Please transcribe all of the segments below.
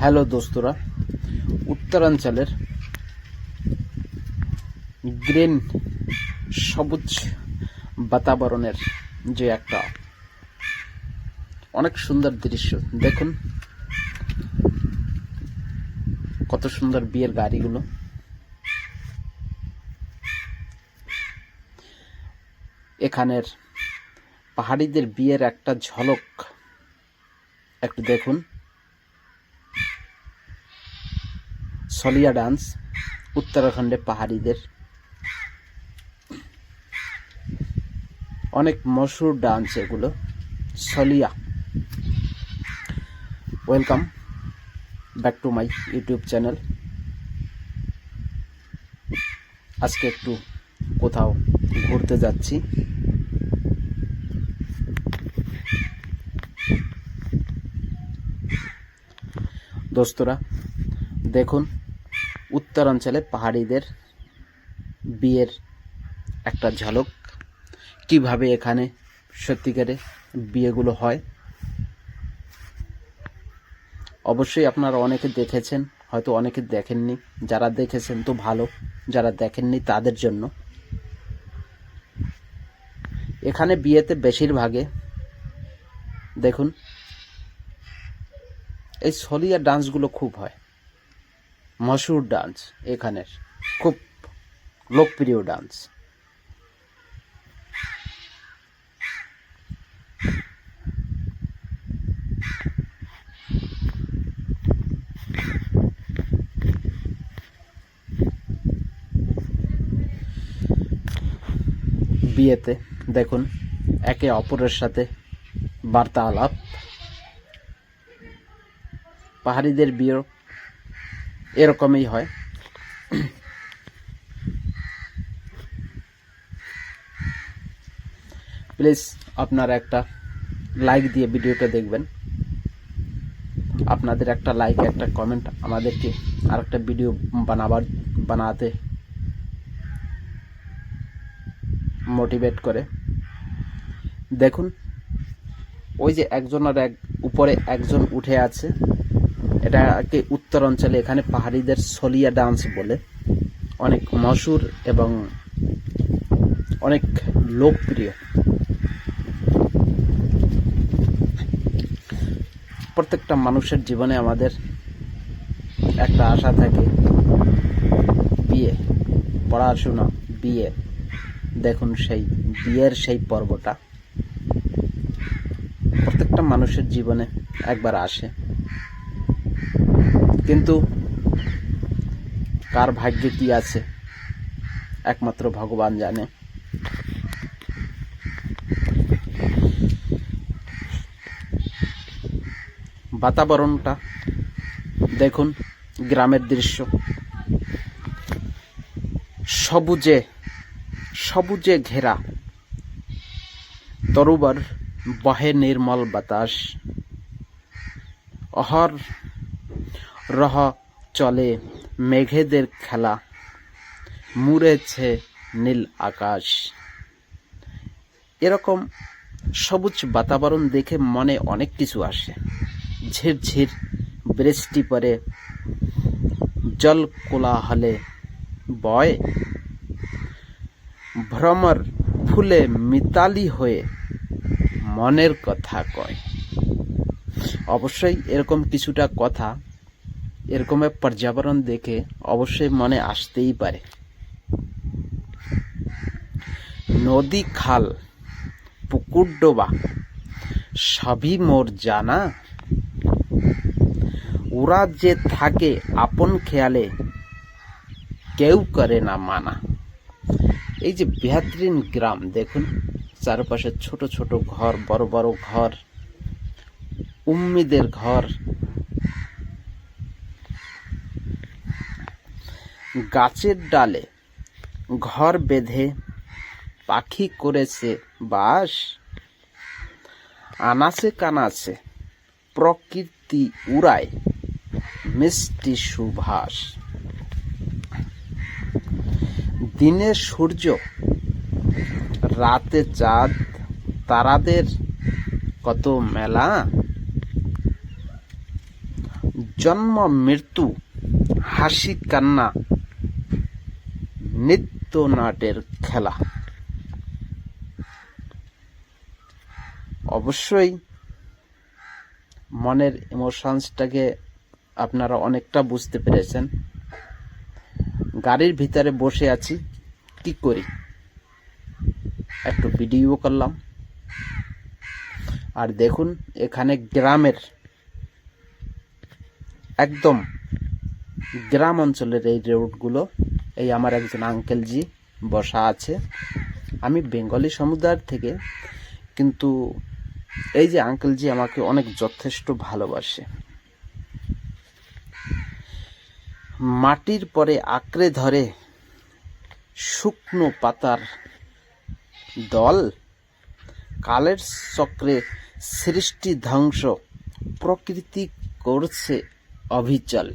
Hello দোস্তরা, উত্তরাঞ্চলের green সবুজ বাতাবরণের যে একটা অনেক সুন্দর দৃশ্য। দেখুন কত সুন্দর বিয়ের গাড়িগুলো। এখানের পাহাড়িদের বিয়ের একটা ঝলক একটু দেখুন। সলিয়া ডান্স, উত্তরাখণ্ডে পাহাড়িদের। অনেক মশুর ডান্স এগুলো। সলিয়া। Welcome back to my YouTube channel আজকে একটু কোথাও ঘুরতে যাচ্ছি। দোস্তরা, দেখুন উত্তরাঞ্চলে পাহাড়িদের বিয়ের একটা ঝলক। কীভাবে এখানে সত্যিকারে বিয়েগুলো হয়? অবশ্যই আপনারা অনেকে দেখেছেন, হয়তো অনেকে দেখেননি। যারা দেখেছেন তো ভালো, যারা দেখেননি তাদের জন্য। এখানে বিয়েতে বেশিরভাগে, দেখুন, এই সলিয়া ডান্সগুলো খুব হয়। মশহুর ডান্স এখানের খুব লোকপ্রিয় ডান্স। বিয়েতে দেখুন একে অপরের সাথে বার্তালাপ। পাহাড়িদের বিয়ে এরকমই হয়। প্লিজ আপনারা একটা লাইক দিয়ে ভিডিওটা দেখবেন। আপনাদের একটা লাইক একটা কমেন্ট আমাদেরকে আর একটা ভিডিও বানাবার, বানাতে মোটিভেট করে। দেখুন, ওই যে একজন আর এক, উপরে একজন উঠে আছে। এটাকে উত্তর অঞ্চলে এখানে পাহাড়িদের সলিয়া ডান্স বলে। অনেক মশুর এবং অনেক লোকপ্রিয়। প্রত্যেকটা মানুষের জীবনে আমাদের একটা আশা থাকে, বিয়ে পড়াশোনা বিয়ে। দেখুন সেই বিয়ের সেই পর্বটা। প্রত্যেকটা মানুষের জীবনে একবার আসে। কিন্তু কার ভাগ্যে কি আছে? একমাত্র ভগবান জানে। বাতাবরণটা দেখুন গ্রামের দৃশ্য। সবুজে সবুজে ঘেরা। তরুবার বহে নির্মল বাতাস। অহর রহ চলে মেঘেদের খেলা। মুড়েছে নীল আকাশ। এরকম সবুজ বাতাবরণ দেখে মনে অনেক কিছু আসে। ঝিরঝির বৃষ্টি পরে জল কোলাহলে বয়। ভ্রমর ফুলে মিতালি হয়ে মনের কথা কয়। অবশ্যই এরকম কিছুটা কথা এরকমের পর্যাবরণ দেখে অবশ্যই মনে আসতেই পারে। নদী খাল, পুকুর ডোবা, সবই মোর জানা। ওরা যে থাকে আপন খেয়ালে, কেউ করে না মানা। এই যে বেহাতরিন গ্রাম, দেখুন, চারপাশে ছোট ছোট ঘর, বড় বড় ঘর, উম্মিদের ঘর গাছের ডালে ঘর বেঁধে পাখি করেছে বাস। আনাসে কানাসে প্রকৃতি উড়ায় মিষ্টি সুভাষ। দিনে সূর্য, রাতে চাঁদ, তারাদের কত মেলা। জন্ম মৃত্যু, হাসি কান্না নিত্য নাটের খেলা। অবশ্যই মনের ইমোশনসটাকে আপনারা অনেকটা বুঝতে পেরেছেন। গাড়ির ভিতরে বসে আছি, কি করি? একটু ভিডিও করলাম। আর দেখুন, এখানে গ্রামের একদম গ্রাম অঞ্চলের এই রোডগুলো এই আমার একজন আঙ্কেলজি বসা আছে। আমি বেঙ্গলি সমুদায় থেকে, কিন্তু এই যে আঙ্কেলজি আমাকে অনেক যথেষ্ট ভালোবাসে। মাটির পরে আঁকড়ে ধরে শুকনো পাতার দল, কালের চক্রে সৃষ্টি ধ্বংস প্রকৃতি করছে অবিচল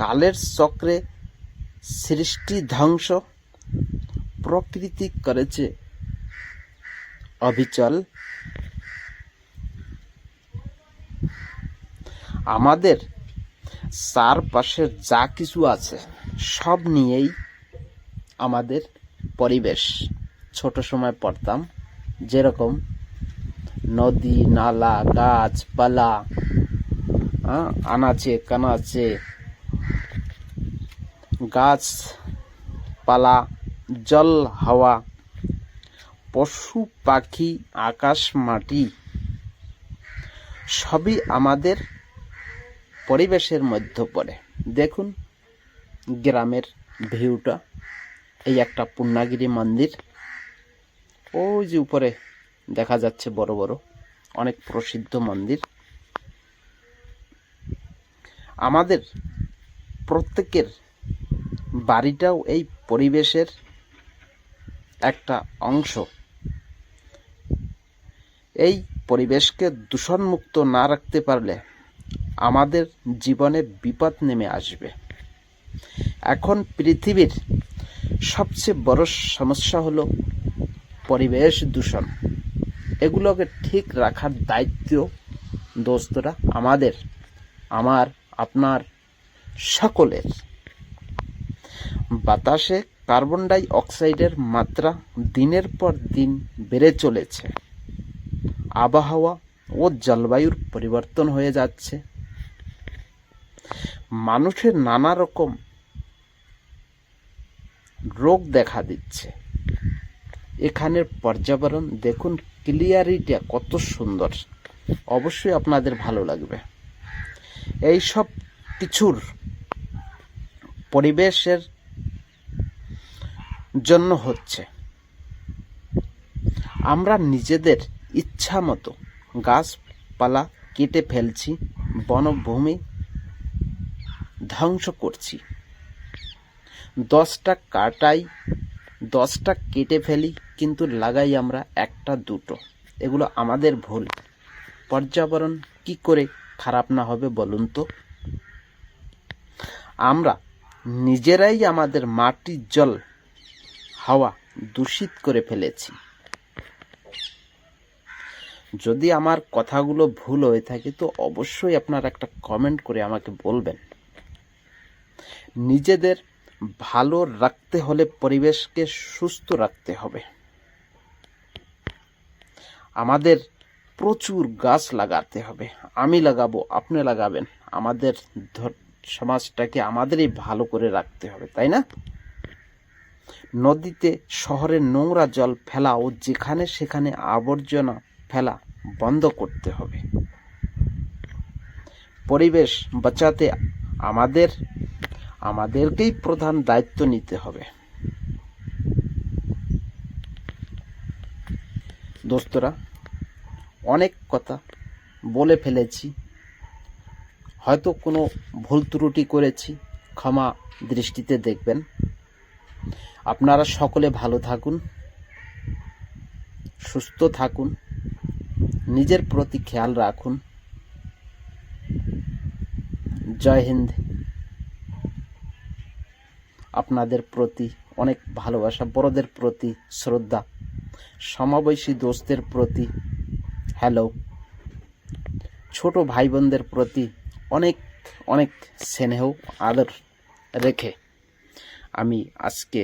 কালের চক্রে সৃষ্টি ধ্বংস প্রকৃতি করেছে অবিচল। আমাদের চারপাশে যা কিছু আছে, সব নিয়েই আমাদের পরিবেশ। ছোট সময় পড়তাম, যেরকম নদী, নালা, গাছপালা আনাচে, কানাচে গাছপালা, জল, হাওয়া, পশু, পাখি, আকাশ, মাটি, সবই আমাদের পরিবেশের মধ্যে পড়ে। দেখুন গ্রামের ভিউটা, এই একটা পূর্ণাগিরি মন্দির। ওই যে উপরে দেখা যাচ্ছে বড় বড়, অনেক প্রসিদ্ধ মন্দির। আমাদের প্রত্যেকের বাড়িটাও এই পরিবেশের একটা অংশ। এই পরিবেশকে দূষণমুক্ত না রাখতে পারলে আমাদের জীবনে বিপদ নেমে আসবে। এখন পৃথিবীর সবচেয়ে বড় সমস্যা হলো পরিবেশ দূষণ। এগুলোকে ঠিক রাখার দায়িত্ব দোস্তরা আমাদের, আমার, আপনার সকলের। বাতাসে কার্বন ডাই অক্সাইডের মাত্রা দিনের পর দিন বেড়ে চলেছে। আবহাওয়া ও জলবায়ুর পরিবর্তন হয়ে যাচ্ছে। মানুষের নানা রকম রোগ দেখা দিচ্ছে। এখানের পর্যাবরণ দেখুন, ক্লিয়ারিটা কত সুন্দর। অবশ্যই আপনাদের ভালো লাগবে। এই সব কিছুর পরিবেশের জন্য হচ্ছে। আমরা নিজেদের ইচ্ছা মতো গাছপালা কেটে ফেলছি, বনভূমি ধ্বংস করছি। দশটা কাটাই, দশটা কেটে ফেলি, কিন্তু লাগাই আমরা একটা, দুটো। এগুলো আমাদের ভুল। পর্যাবরণ কি করে খারাপ না হবে বলুন তো? আমরা নিজেরাই আমাদের মাটির জল হাওয়া দূষিত করে ফেলেছি। যদি আমার কথাগুলো ভুল হয়ে থাকে, তো অবশ্যই আপনারা একটা কমেন্ট করে আমাকে বলবেন। নিজেদের ভালো রাখতে হলে পরিবেশকে সুস্থ রাখতে হবে। আমাদের প্রচুর গাছ লাগাতে হবে। আমি লাগাবো, আপনি লাগাবেন। আমাদের সমাজটাকে আমাদেরই ভালো করে রাখতে হবে, তাই না? নদীতে শহরের নোংরা জল ফেলা ও যেখানে সেখানে আবর্জনা ফেলা বন্ধ করতে হবে। পরিবেশ বাঁচাতে আমাদের, আমাদেরকেই প্রধান দায়িত্ব নিতে হবে। দোস্তরা, অনেক কথা বলে ফেলেছি। হয়তো কোনো ভুল ত্রুটি করেছি, ক্ষমা দৃষ্টিতে দেখবেন। আপনারা সকলে ভালো থাকুন, সুস্থ থাকুন, নিজের প্রতি খেয়াল রাখুন। জয় হিন্দ। আপনাদের প্রতি অনেক ভালোবাসা, বড়দের প্রতি শ্রদ্ধা, সমাবেশী দোস্তের প্রতি হ্যালো, ছোট ভাই বোনদের প্রতি অনেক অনেক স্নেহ, আদর রেখে। আমি আজকে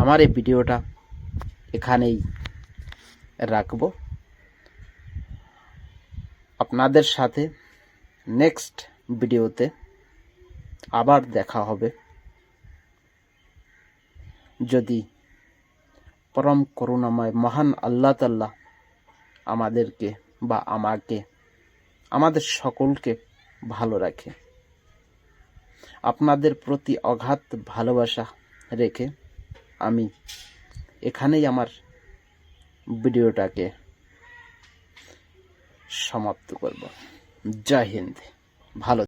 আমার এই ভিডিওটা এখানেই রাখব। আপনাদের সাথে নেক্সট ভিডিওতে আবার দেখা হবে। যদি পরম করুণাময় মহান আল্লাহ তাল্লাহ আমাদেরকে বা আমাকে, আমাদের সকলকে ভালো রাখে। আপনাদের প্রতি অগাধ ভালোবাসা রেখে আমি এখানেই আমার ভিডিওটাকে সমাপ্ত করব। জয় হিন্দ। ভালো